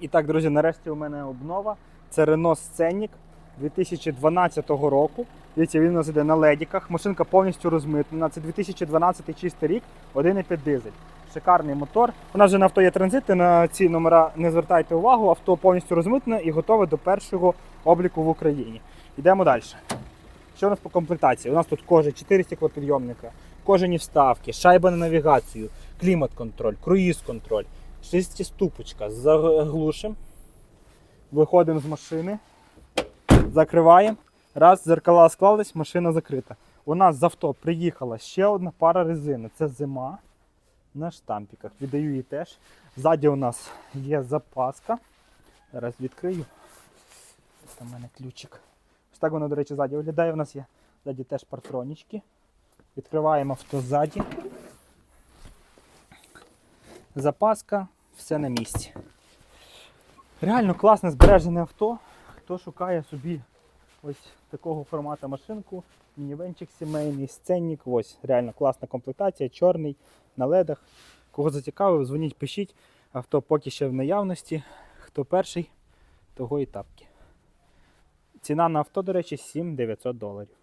І так, друзі, нарешті у мене обнова. Це Renault Scenic 2012 року. Дивіться, він у нас іде на ледіках. Машинка повністю розмитнена. Це 2012 чистий рік, 1,5 дизель. Шикарний мотор. У нас вже на авто є транзити. На ці номера не звертайте увагу. Авто повністю розмитнене і готове до першого обліку в Україні. Йдемо далі. Що у нас по комплектації? У нас тут кожа 4 стеклопідйомника, кожані вставки, шайба на навігацію, клімат-контроль, круїз-контроль, шестиступочка. Заглушимо. Виходимо з машини, закриваємо. Раз, зеркала склались, машина закрита. У нас з авто приїхала ще одна пара резини. Це зима на штампіках. Віддаю її теж. Ззаді у нас є запаска. Зараз відкрию. Там у мене ключик. Ось так воно, до речі, ззаді виглядає. У нас є ззаді теж партронічки. Відкриваємо авто ззаді. Запаска, все на місці. Реально класне збережене авто. Хто шукає собі ось такого формату машинку, мінівенчик сімейний, сценник, ось реально класна комплектація, чорний, на ледах. Кого зацікавив, дзвоніть, пишіть. Авто поки ще в наявності. Хто перший, того і тапки. Ціна на авто, до речі, 7900 доларів.